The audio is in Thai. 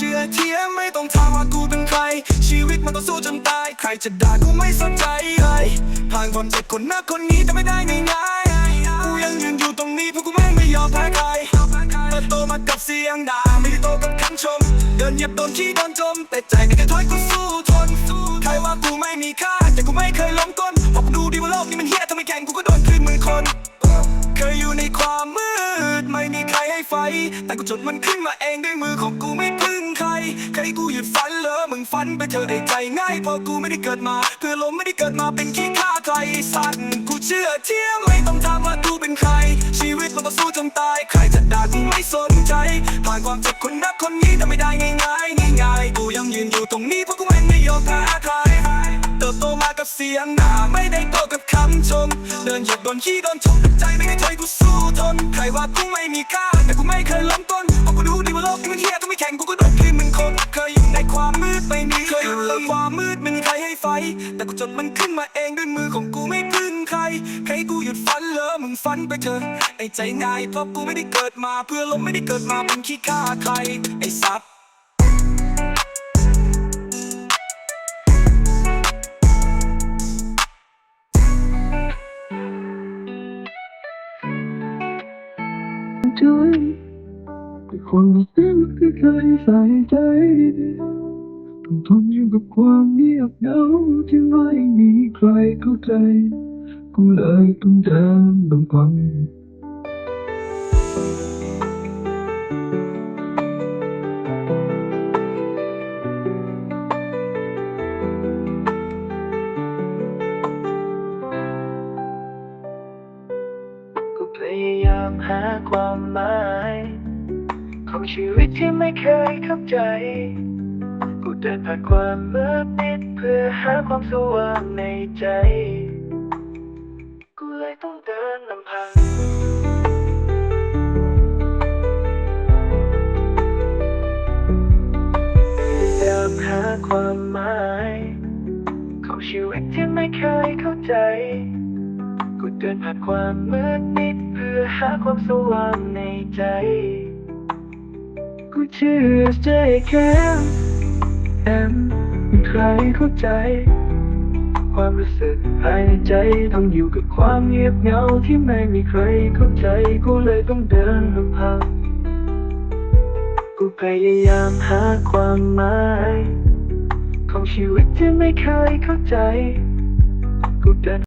ชื่อเทียมไม่ต้องถามว่ากูเป็นใคร ชีวิตมันต้องสู้จนตาย ใครจะด่ากูไม่สนใจเฮ้ยผ่านคนเจ็บคนหน้าคนนี้จะไม่ได้ง่ายๆกูยังยืนอยู่ตรงนี้เพราะกูแม่งไม่ยอมแพ้ใครเติบโตมากับเสียงด่าไม่ได้โตกับคำชม เดินเหยียบโดนขี้โดนจม แต่ใจไม่เคยถอยกูสู้ทนใครว่ากูไม่มีค่าแต่กูไม่เคยล้มก้นบอกดูดีว่าโลกนี้มันเฮี้ยถ้าไม่แข่งกูก็โดนคลื่นมือคนเคยอยู่ในความมืดไม่มีใครให้ไฟ แต่กูจดมันขึ้นมาเองด้วยมือของกูไม่ ใครใครกูหยุดฝันเลยมึงฝันไปเถอะไอ้ใจง่ายเพราะกูไม่ได้เกิดมา เพื่อลมไม่ได้เกิดมาเป็นขี้ข้าใครไอ้สัตว์กูเชื่อเที่ยงไม่ต้องถามว่ากูเป็นใคร ชีวิตมันก็สู้จนตาย ใครจะด่ากูไม่สนใจ ผ่านความเจ็บคนรักคนนี้แต่ไม่ได้ง่ายง่ายง่ายกูยังยืนอยู่ตรงนี้เพราะกูเองไม่ยอมแพ้ใครเติบโตมากับเสียงด่าไม่ได้โตกับคำชม เดินหยียบโดนขี้โดนชมใจไม่ได้ถอยกูสู้ทนใครว่ากูไม่มีค่าแต่กู ดไม่มีใครให้ไฟ แต่กูจนมันขึ้นมาเองด้วยมือของกูไม่พึ่งใคร ใครกูหยุดฝันเลยมึงฝันไปเถอะ ไอ้ใจนายเพราะกูไม่ได้เกิดมาเพื่อลมไม่ได้เกิดมาเป็นขี้ข้าใคร ไอ้สัตว์ด้วยแต่คนที่ไม่เคยใส่ใจ ต้องทนอยู่กับความเงียบเหงาที่ไม่มีใครเข้าใจ กูเลยต้องเดินลำพังก็พยายามหาความหมาย ของชีวิตที่ไม่เคยเข้าใจ เดินผ่านความมืดมิดเพื่อหาความสว่างในใจ กูเลยต้องเดินลำพังพยายามหาความหมายของชีวิตที่ไม่เคยเข้าใจ กูเดินผ่านความมืดมิดเพื่อหาความสว่างในใจ กูเชื่อใจแค่ แอมมีใครเข้าใจ ความรู้สึกภายในใจต้องอยู่กับความเงียบเหงาที่ไม่มีใครเข้าใจ กูเลยต้องเดินลำพังกูพยายามหาความหมายของชีวิตที่ไม่เคยเข้าใจ กูเดิน